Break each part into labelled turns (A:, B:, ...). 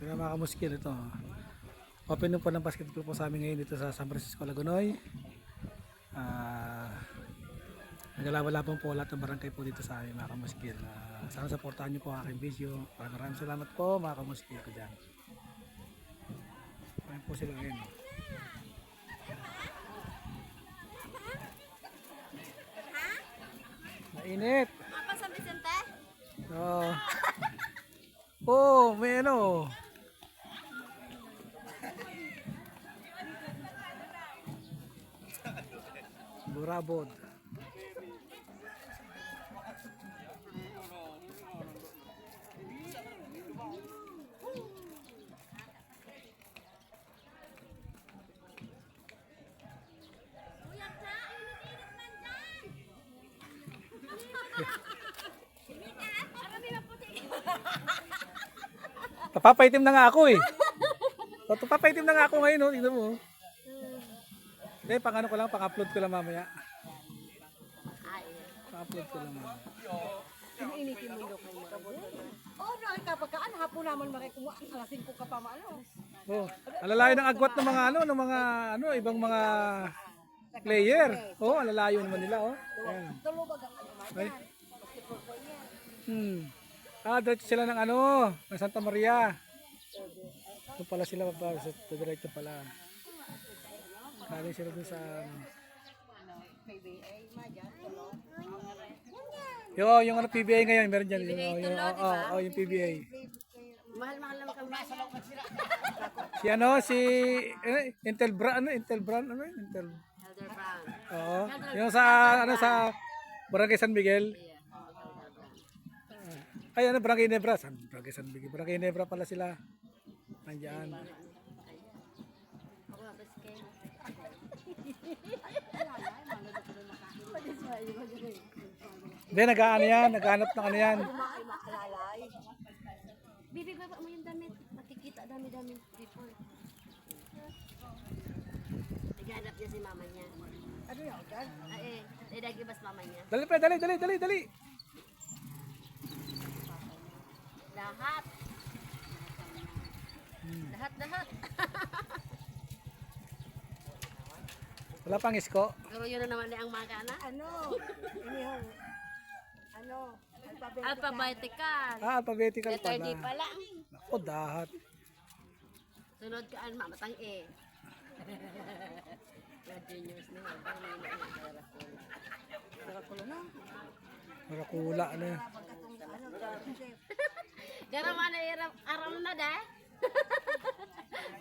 A: Ito na mga kamuskil ito. Open po ng basketball po sa amin ngayon dito sa San Francisco, Lagunoy. Ah, Naglalabalaban po lahat ng barangay po dito sa amin mga kamuskil. Ah, sana supportahan niyo po ang aking video. Maraming maraming salamat po mga kamuskil ko dyan. Ayan po sila ngayon. oh. Mainit.
B: Apa San Vicente?
A: Oo. Oh, may ano. Burabod. Papapaitim na nga ako eh. Papapaitim na nga ako ngayon, oh. Tignan mo. Hindi, pang ano ko lang, pang-upload ko lang mamaya.
B: Ay,
A: Pang-upload ko lang mamaya.
C: Iniinitin mo yung mo. Oo, no, kapag kaan, hapon naman makikuha. Alasin ko ka pa maano.
A: Oh, alalayo ng agwat ng mga ano, ng mga ano, ibang mga player. Oh, alalayo naman nila, oh. Ayan.
C: Tulubag ang ano.
A: Hmm. Ah, diretso sila ng ano, ng Santa Maria. Ito pala sila pa sa diretso pala. Galing sila dun sa ano. Yo, yung ano PBA ngayon, meron diyan yung, yung, oh, oh, oh, yung PBA.
B: mahal-mahal naman kami.
A: Si ano, si eh, Intel Brand, ano, Intel Brand, ano? Intel.
B: Elder Brown.
A: Oo. Yung sa ano sa Barangay San Miguel. Ay, ano, Barangay Nebra. San, Barangay San Miguel. Barangay Nebra pala sila. Nandiyan.
B: Ako mabas kayo.
A: Hindi, nag-ano yan. Naghanap ng ano yan.
B: Bibi, baba mo yung damit. Makikita dami-dami before. Naghanap niya si mama niya.
C: Ano yan, dyan?
B: Ay, eh, nidagi bas mama niya.
A: Dali pa, dali, dali, dali, dali.
B: Lahat. Lahat-lahat.
A: Wala pang isko.
B: Pero yun na naman ang mga kana.
C: Ano? Inihong. Ano? Alphabet.
B: Alphabetical.
A: Ah, alphabetical
B: Letter D
A: pala.
B: pala.
A: Ako, dahat.
B: Sunod ka an mamatang E. Mga genius na yun.
C: Karakulo na.
A: Marakula, ano yan.
B: Gara mana iram aram na da.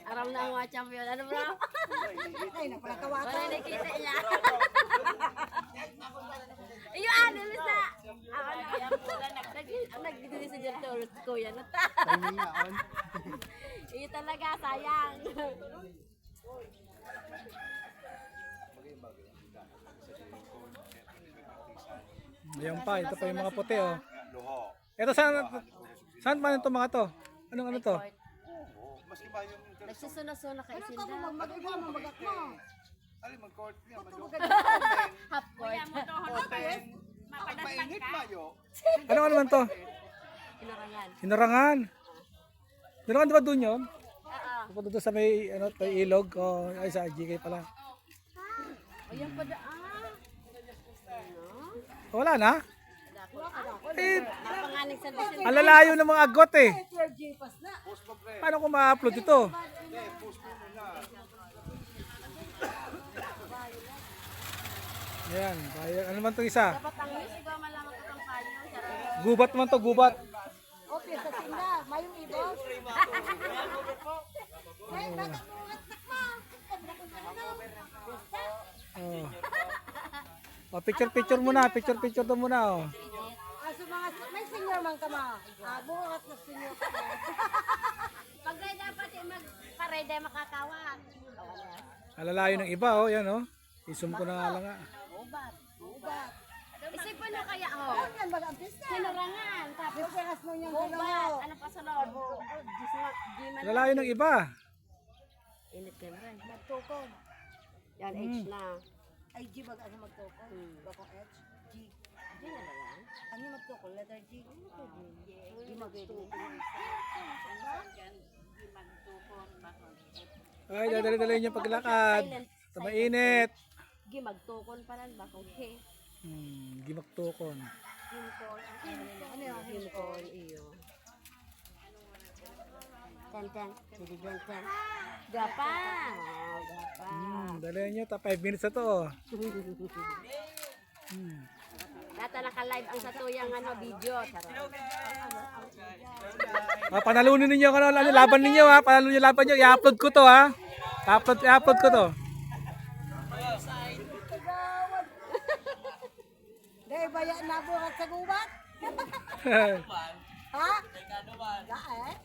B: aram na ang mga champion. Ano bro?
C: Ay, napalakawata.
B: Wala nakita niya. Iyo ano sa. Ako na. Nagdidili sa dyan to kuya na ta. Iyo talaga sayang.
A: Ayan pa, ito pa yung mga puti, oh. Ito, saan, saan pa ito mga to? Anong ano to?
B: Nagsusuna-suna kay
C: Ano ka
B: Sinda.
C: mo mag-iba mo magak mo?
D: Ali mag-court niya.
B: Half court.
D: Mainit ba yo?
A: Ano ano man to?
B: Inarangan.
A: Hinarangan. Hinarangan di ba doon yun?
B: Oo.
A: Pupunta doon sa may, ano, may ilog. O, ay, sa GK pala.
B: Ayan pa da. Ano?
A: Wala na? Eh,
B: Napanganig sa Vicente.
A: alalayo ng mga agot eh. Paano ko ma-upload ito? Yan, bayan. Ano man itong isa?
B: Dapat ang
A: Gubat man to, gubat.
C: Okay, sa tinda. Mayong ibos. Ay, batak mo, batak mo.
A: Oh. Oh, picture picture muna, picture picture to muna oh.
C: Ah, so mga, may senior man ka ma. Ah, buhat na senior ka ma.
B: Pag may dapat mag parede makakawat.
A: Alalayo ng iba oh, yan oh. Isum ko na nga lang ah.
B: Ubat. Ubat. Isipin mo kaya oh.
C: Ano yan, mag-ampis na.
B: Sinurangan. Tapos
C: Pagkakas mo niyang
B: ubat.
C: dalawa.
B: Ano pa sunod? Gisma. Giman.
A: Alalayo ng iba.
B: Init ka rin.
C: Magtukod.
B: Yan, H na.
C: Ay, G bag ano magtukod? Bakong H? G.
B: G na ba yan?
C: Ano magtukod? Letter G. G magtukod.
A: Ay, dadali-dali niyo paglakad. Sa mainit.
B: Gimagtukon pa lang bakong he.
A: Hmm, gimaktukon.
B: Gimkon. Ano yung gimkon iyo? Tan tan. Sige tan tan. Gapa. Gapa.
A: Hmm, dali niyo. Ta 5 minutes na to. oh. Hmm.
B: Data naka-live ang sa tuyang ano video.
A: Ah, panalunin ninyo ano, ano, laban ninyo ha. Panalunin niyo laban niyo. I-upload ko to ha. I-upload, i-upload ko to.
C: Baya na buhat sa gubat. Ha? Da eh?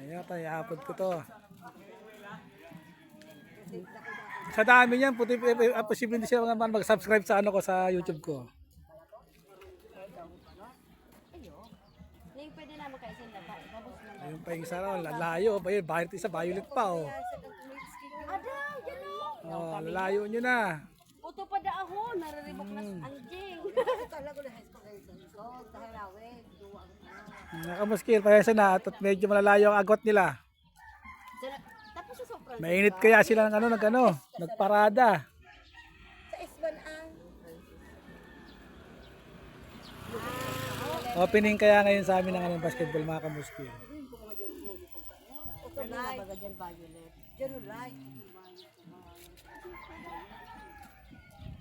A: Ayan, tayo, i-upload ko to. Sa dami niyan, puti, eh, eh, posible hindi sila naman mag-subscribe sa ano ko sa YouTube ko.
B: Ning pwede naman kayo sila pa. Tapos na.
A: Ayun pa yung isa raw, lalayo. Ba yun, bakit isa, violet pa oh.
B: Ada, yan o.
A: Oh, lalayo nyo na.
B: Uto pa da ako. Nariribok na sa anjing.
C: Talaga na high school kayo sa likod. Dahil awit. Duwa ang ano.
A: Nakamuskil, payasa na at medyo malalayo ang agot nila.
B: Tapos sa sobrang.
A: Mainit kaya sila ng ano, nag ano, nagparada.
C: Sa Isban ang.
A: Opening kaya ngayon sa amin ng ano, basketball mga kamuskil.
B: Ano.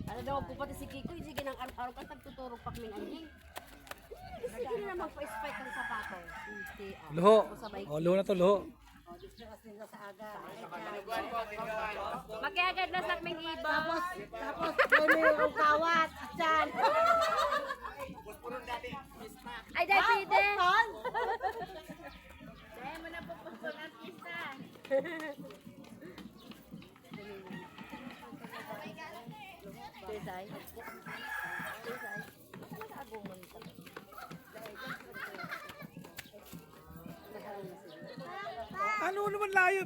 B: Ano daw po pati si Kiko, sige nang araw-araw ka tagtuturo pa kaming anjing. Sige na naman pa-spike ang sapato. Ah.
A: Luho. Oh, luho na to, luho.
B: Makiagad na sa aming iba.
C: Tapos, tapos, may kawat. Diyan.
B: Ay, dahil pwede.
C: Pan?
B: Dahil mo na po po sa artista. Desay. Desay. Nag-aguman ka.
A: Ano naman layo?